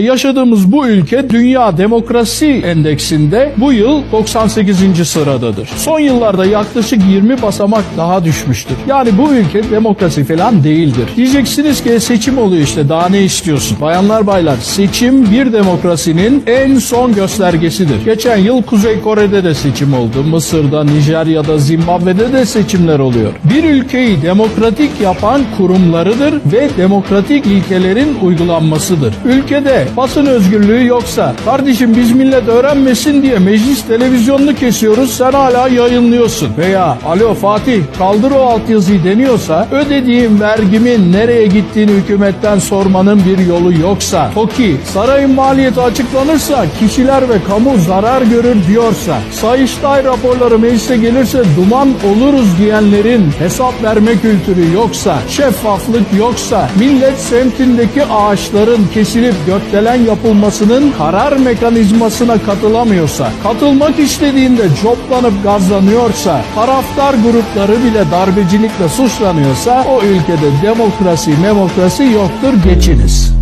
Yaşadığımız bu ülke Dünya Demokrasi Endeksinde bu yıl 98. sıradadır. Son yıllarda yaklaşık 20 basamak daha düşmüştür. Yani bu ülke demokrasi falan değildir. Diyeceksiniz ki seçim oluyor işte daha ne istiyorsun? Bayanlar baylar seçim bir demokrasinin en son göstergesidir. Geçen yıl Kuzey Kore'de de seçim oldu. Mısır'da, Nijerya'da, Zimbabwe'de de seçimler oluyor. Bir ülkeyi demokratik yapan kurumlarıdır ve demokratik ilkelerin uygulanmasıdır. Ülkede basın özgürlüğü yoksa kardeşim biz millet öğrenmesin diye meclis televizyonunu kesiyoruz sen hala yayınlıyorsun. Veya alo Fatih kaldır o altyazıyı deniyorsa ödediğim vergimin nereye gittiğini hükümetten sormanın bir yolu yoksa TOKİ sarayın maliyeti açıklanırsa kişiler ve kamu zarar görür diyorsa Sayıştay raporları meclise gelirse duman oluruz diyenlerin hesap verme kültürü yoksa şeffaflık yoksa millet semtindeki ağaçların kesilip gökdelen yapılmasının karar mekanizmasına katılamıyorsa katılmak istediğinde coplanıp gazlanıyorsa taraftar grupları bile darbecilikle suçlanıyorsa o ülkede demokrasi memokrasi yoktur geçiniz.